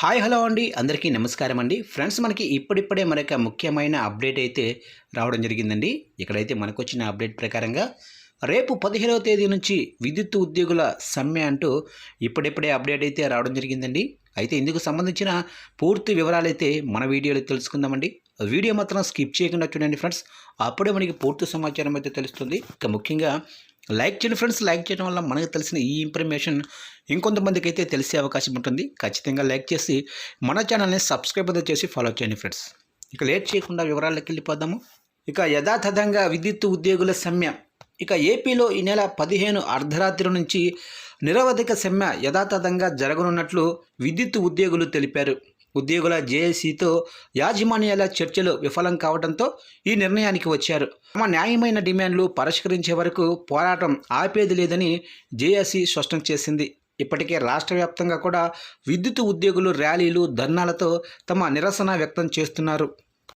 Hi hello అండి. అందరికీ నమస్కారం అండి. ఫ్రెండ్స్ మనకి ఇప్పుడిప్పుడే మరొక ముఖ్యమైన అప్డేట్ అయితే రావడం జరిగిందండి. ఇక్కడైతే మనకు వచ్చిన అప్డేట్ ప్రకారంగా రేపు పదిహేడవ తేదీ నుంచి విద్యుత్ ఉద్యోగుల సమ్మె అంటూ ఇప్పుడిప్పుడే అప్డేట్ అయితే రావడం జరిగిందండి. అయితే ఇందుకు సంబంధించిన పూర్తి వివరాలు అయితే మన వీడియోలో తెలుసుకుందామండి. వీడియో మాత్రం స్కిప్ చేయకుండా చూడండి ఫ్రెండ్స్. అప్పుడే మనకి పూర్తి సమాచారం అయితే తెలుస్తుంది. ఇక ముఖ్యంగా లైక్ చేయండి ఫ్రెండ్స్ లైక్ చేయడం వల్ల మనకు తెలిసిన ఈ ఇన్ఫర్మేషన్ ఇంకొంతమందికి అయితే తెలిసే అవకాశం ఉంటుంది. ఖచ్చితంగా లైక్ చేసి మన ఛానల్ని సబ్స్క్రైబ్ అయితే చేసి ఫాలో చేయండి ఫ్రెండ్స్. ఇక లేట్ చేయకుండా వివరాల్లోకి వెళ్ళిపోదాము. ఇక యథాతథంగా విద్యుత్ ఉద్యోగుల సమ్మె. ఇక ఏపీలో ఈ నెల పదిహేను అర్ధరాత్రి నుంచి నిరవధిక సమ్మె యథాతథంగా జరగనున్నట్లు విద్యుత్ ఉద్యోగులు తెలిపారు. ఉద్యోగుల జేఏసీతో యాజమాన్యాల చర్చలు విఫలం కావడంతో ఈ నిర్ణయానికి వచ్చారు. తమ న్యాయమైన డిమాండ్లు పరిష్కరించే వరకు పోరాటం ఆపేది లేదని జేఏసీ స్పష్టం చేసింది. ఇప్పటికే రాష్ట్ర వ్యాప్తంగా కూడా విద్యుత్ ఉద్యోగులు ర్యాలీలు ధర్నాలతో తమ నిరసన వ్యక్తం చేస్తున్నారు.